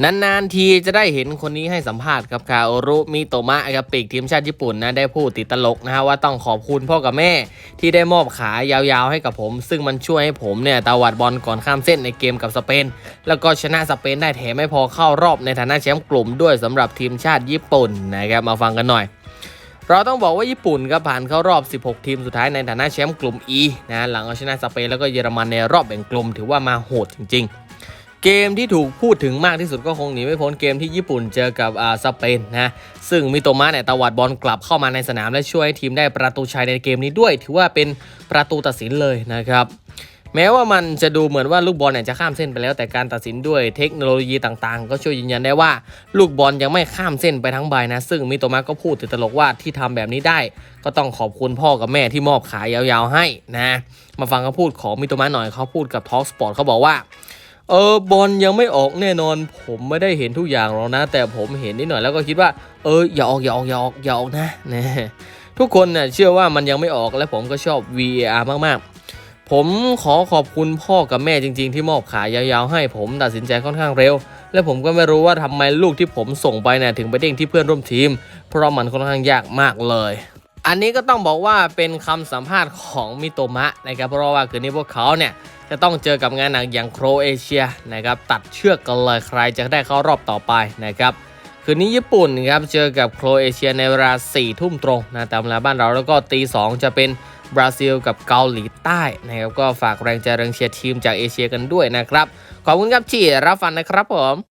นานๆทีจะได้เห็นคนนี้ให้สัมภาษณ์ครับคาโอรุมิโตมะครับปีกทีมชาติญี่ปุ่นนะได้พูดติดตลกนะฮะว่าต้องขอบคุณพ่อกับแม่ที่ได้มอบขายาวๆให้กับผม ซึ่งมันช่วยให้ผมเนี่ยตวัดบอลก่อนข้ามเส้นในเกมกับสเปน แล้วก็ชนะสเปนได้แถมไม่พอเข้ารอบในฐานะแชมป์กลุ่มด้วยสำหรับทีมชาติญี่ปุ่นนะครับมาฟังกันหน่อยเราต้องบอกว่าญี่ปุ่นก็ผ่านเข้ารอบ 16 ทีมสุดท้ายในฐานะแชมป์กลุ่ม E นะหลังเอาชนะสเปนแล้วก็เยอรมันในรอบแบ่งกลุ่มถือว่ามาโหดจริงๆ เกมที่ถูกพูดถึงมากที่สุดก็คงหนีไม่พ้นเกมที่ญี่ปุ่นเจอกับอ่าสเปนนะซึ่งมิโตมะเนี่ยตวัดบอลกลับเข้ามาในสนามและช่วยให้ทีมได้ประตูชัยในเกมนี้ด้วย ถือว่าเป็นประตูตัดสินเลยนะครับแม้ว่ามันจะดูเหมือนว่าลูกบอลเนี่ยจะข้ามเส้นไปแล้วแต่การตัดสินด้วยเทคโนโลยีต่างๆ ก็ช่วยยืนยันได้ว่าลูกบอลยังไม่ข้ามเส้นไปทั้งใบนะ ซึ่งมิโตมะก็พูดติดตลกว่าที่ทำแบบนี้ได้ ก็ต้องขอบคุณพ่อกับแม่ที่มอบขายาวๆให้นะ มาฟังเขาพูดของมิโตมะหน่อยเขาพูดกับทอ l k สปอร์ตเขาบอกว่า เออบอลยังไม่ออกแน่นอน ผมไม่ได้เห็นทุกอย่างหรอกนะ แต่ผมเห็นนิดหน่อยแล้วก็คิดว่า เอออย่าออกอย่าออกอย่าออกอย่าออกนะนะทุกคนเนี่ยเชื่อว่ามันยังไม่ออกและผมก็ชอบ VAR มากๆ ผมขอขอบคุณพ่อกับแม่จริง ๆ ที่มอบขายาวๆ ให้ผมตัดสินใจค่อนข้างเร็ว และผมก็ไม่รู้ว่าทำไมลูกที่ผมส่งไปเนี่ยถึงไปเด้งที่เพื่อนร่วมทีม เพราะมันค่อนข้างยากมากเลย อันนี้ก็ต้องบอกว่าเป็นคำสัมภาษณ์ของมิโตมะนะครับเพราะว่าคืนนี้พวกเขาเนี่ยจะต้องเจอกับงานหนักอย่างโครเอเชียนะครับตัดเชือกกันเลยใครจะได้เข้ารอบต่อไปนะครับคืนนี้ญี่ปุ่นครับเจอกับโครเอเชียในเวลา4ทุ่มตรงนะตามเวลาบ้านเราแล้วก็ตี2จะเป็นบราซิลกับเกาหลีใต้นะครับก็ฝากแรงใจแรงเชียร์ทีมจากเอเชียกันด้วยนะครับ ขอบคุณครับที่รับฟังนะครับผม